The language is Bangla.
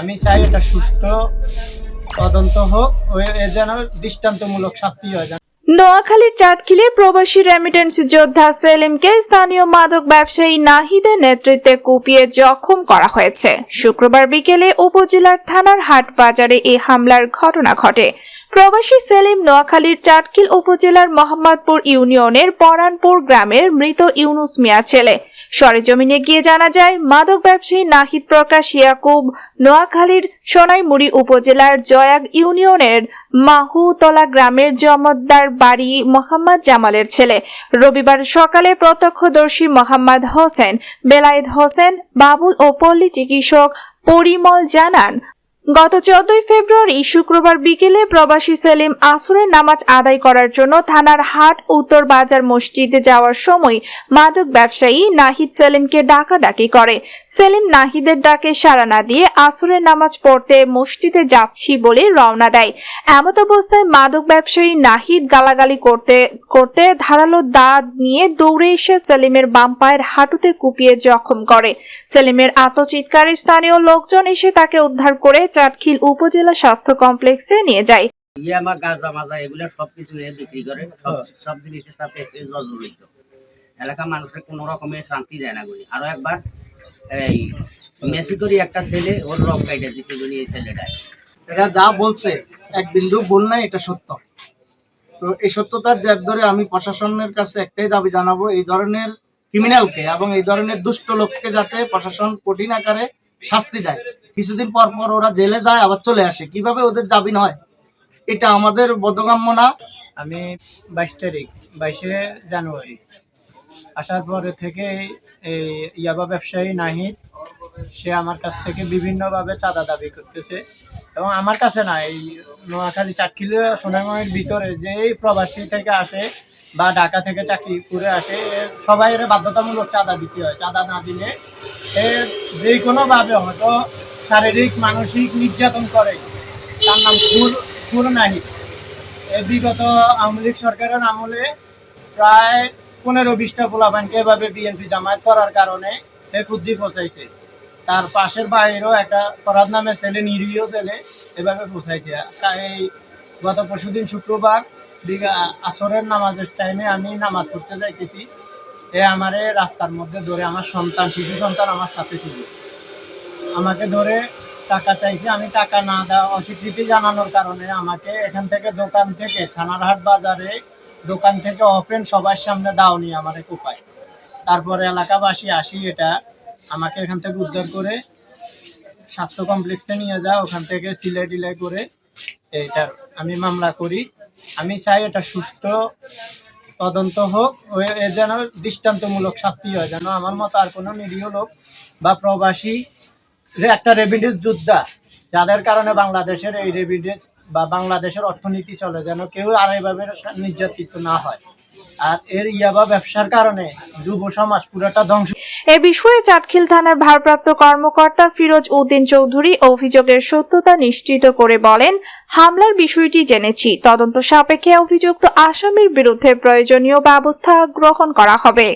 আমি চাই এটা সুষ্ঠু তদন্ত হোক এ যেন দৃষ্টান্তমূলক শাস্তি হয় নোয়াখালীর চাটখিলের প্রবাসী রেমিটেন্স যোদ্ধা সেলিমকে স্থানীয় মাদক ব্যবসায়ী নাহিদের নেতৃত্বে কুপিয়ে জখম করা হয়েছে। শুক্রবার বিকেলে উপজেলার থানার হাট বাজারে এই হামলার ঘটনা ঘটে। প্রবাসী সেলিম নোয়াখালীর চাটখিল উপজেলার মোহাম্মদপুর ইউনিয়নের পরানপুর গ্রামের মৃত ইউনুস মিয়া ছেলে। সরেজমিনে গিয়ে জানা যায়, মাদক ব্যবসায়ী নাহিদ প্রকাশ ইয়াকুব নোয়াখালীর সোনাইমুড়ি উপজেলার জয়াগ ইউনিয়নের মাহুতলা গ্রামের জমদ্দার বাড়ি মোহাম্মদ জামালের ছেলে। রবিবার সকালে প্রত্যক্ষদর্শী মোহাম্মদ হোসেন, বেলায়েত হোসেন, বাবুল ও পল্লী চিকিৎসক পরিমল জানান গত চোদ্দই ফেব্রুয়ারি শুক্রবার বিকেলে প্রবাসী সেলিম আসরের নামাজ আদায় করার জন্য থানার হাট উত্তর বাজার মসজিদে যাওয়ার সময় মাদক ব্যবসায়ী নাহিদ সেলিমকে ডাকাডাকি করে। সেলিম নাহিদের ডাকে সাড়া না দিয়ে আসরের নামাজ পড়তে মসজিদে যাচ্ছি বলে রওনা দেয়। এমত অবস্থায় মাদক ব্যবসায়ী নাহিদ গালাগালি করতে করতে ধারালো দাঁত নিয়ে দৌড়ে এসে সেলিমের বাম পায়ের হাঁটুতে কুপিয়ে জখম করে। সেলিমের আত্মচিৎকারে স্থানীয় লোকজন এসে তাকে উদ্ধার করে চাটখিল উপজেলা স্বাস্থ্য কমপ্লেক্সে নিয়ে যায়। ইয়ামা গাঁজা মাজা এগুলো সবকিছু বিক্রি করে। সব সব জিনিসের সাথে জড়িত এলাকা মানুষের কোনো রকমের শান্তি দেয় না গুলি আরও একবার এই মেসি করি একটা ছেলে ওর রক কাইটে দিছে গুলি এই ছেলেটায় এরা যা বলছে এক বিন্দু ভুল নাই এটা সত্য। তো এই সত্যতার জের ধরে আমি প্রশাসনের কাছে একটাই দাবি জানাব এই ধরনের ক্রিমিনালকে এবং এই ধরনের দুষ্ট লোককে যাতে প্রশাসন কঠিন আকারে শাস্তি দেয়। কিছুদিন পর পর ওরা জেলে যায়, আবার চলে আসে। কীভাবে ওদের জামিন হয়? এটা আমাদের বোধগম্য না? আমি বাইশ তারিখ, বাইশে জানুয়ারি। আসার পরে থেকে এই ইয়াবা ব্যবসায়ী নাহিদ, সে আমার কাছ থেকে বিভিন্নভাবে চাঁদা দাবি করতেছে। এবং আমার কাছে না, এই নোয়াখালী চাকরিলে সোনাময়ের ভিতরে যেই প্রবাসী থেকে আসে বা ঢাকা থেকে চাকরি করে আসে সবাই বাধ্যতামূলক চাঁদা দিতে হয়। চাঁদা না দিলে এ যে কোনোভাবে হয়তো শারীরিক মানসিক নির্যাতন করে। তার নাম খুর এই বিগত আওয়ামী লীগ সরকারের আমলে প্রায় পনেরো বিশটা পোলাপানকে এভাবে বিএনপি জামায়াত করার কারণে সে ক্ষুদ্রি ফসাইছে তার পাশের বাইরেও একটা ফরাদ নামে ছেলে নিরীহ ছেলে এভাবে ফসাইছে এই গত পরশুদিন শুক্রবার আসরের নামাজের টাইমে আমি নামাজ পড়তে যাইতেছি। এ আমারে রাস্তার মধ্যে ধরে আমার সন্তান শিশু সন্তান আমার সাথে ছিল। আমাকে ধরে টাকা চাইছে, আমি টাকা না দেওয়া অস্বীকৃতি জানানোর কারণে আমাকে এখান থেকে দোকান থেকে, থানারহাট বাজারে দোকান থেকে ওপেন সবার সামনে দাওনি আমার এক উপায়। তারপরে এলাকাবাসী আসি এটা, আমাকে এখান থেকে উদ্ধার করে স্বাস্থ্য কমপ্লেক্সে নিয়ে যায়, ওখান থেকে সিলাই টিলাই করে এটা আমি মামলা করি। আমি চাই এটা সুষ্ঠু তদন্ত হোক এ যেন দৃষ্টান্তমূলক শাস্তি হয়, যেন আমার মতো আর কোনো নিরীহ লোক বা প্রবাসী একটা রেভিনিউ যোদ্ধা, যাদের কারণে বাংলাদেশের এই রেভিনিউ বা বাংলাদেশের অর্থনীতি চলে, যেন কেউ আর এইভাবে নির্যাতিত না হয়। আর এর ইয়াবা ব্যবসার কারণে যুব সমাজ পুরোটা ধ্বংস এ বিষয়ে চাটখিল থানার ভারপ্রাপ্ত কর্মকর্তা ফিরোজ উদ্দিন চৌধুরী অভিযোগের সত্যতা নিশ্চিত করে বলেন, হামলার বিষয়টি জেনেছি। তদন্ত সাপেক্ষে অভিযুক্ত আসামির বিরুদ্ধে প্রয়োজনীয় ব্যবস্থা গ্রহণ করা হবে।